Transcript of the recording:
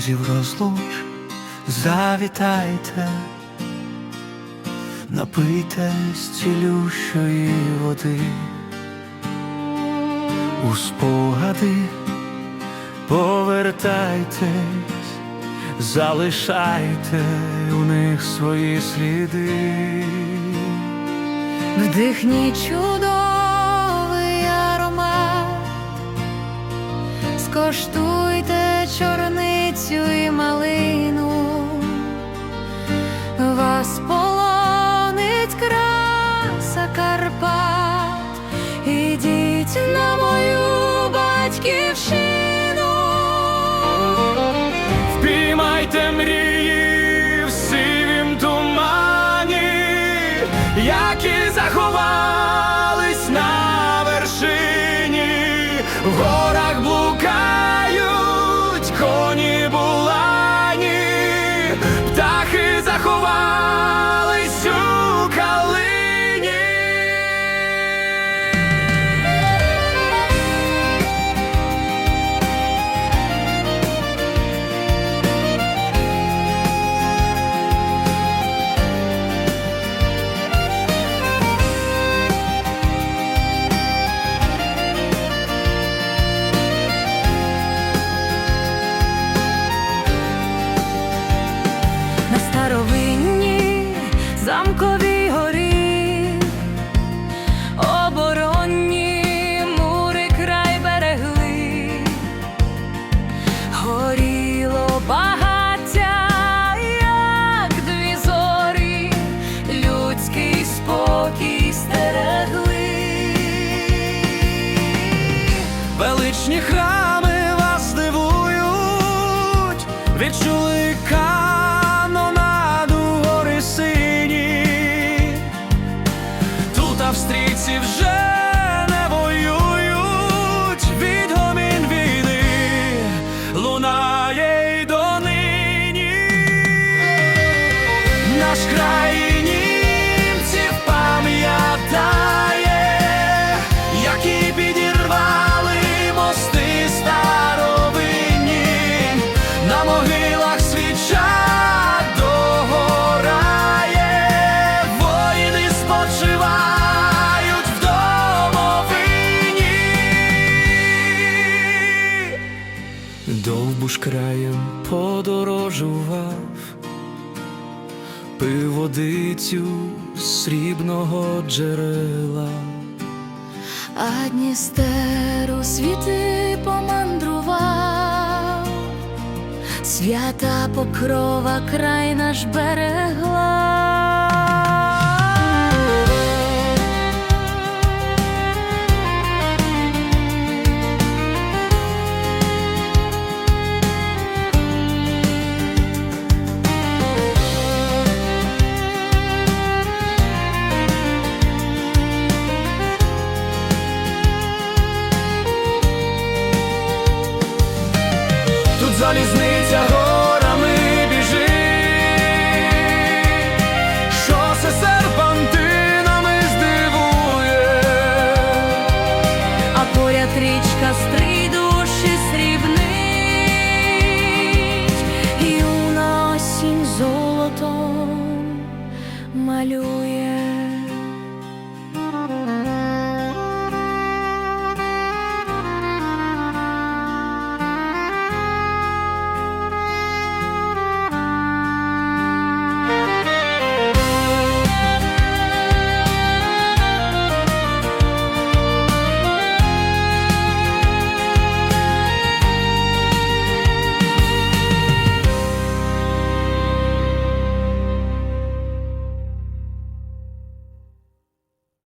друзів розлуч, завітайте, напийтесь цілющої води, у спогади повертайтесь, залишайте у них свої сліди. Вдихніть чудовий аромат, скоштуйте чорницю вас полонить краса Карпат, ідіть на мою батьківщину. Впіймайте мрії в сивім тумані, які заховались замковій горі, оборонні мури край берегли, горіло багаття, як дві зорі, людський спокій стерегли. Величні храми вас дивують, відчули Наш край німців пам'ятає, які підірвали мости старовинні, на могилах свіча догорає, воїни спочивають в домовині. Довбуш краєм подорожував, пив водицю срібного джерела. А Дністеру світи помандрував, свята покрова край наш берегла. Залізниця горами біжить, шосе серпантинами здивує. а поряд річка стрий душі срібнить, і на осінь золотом малює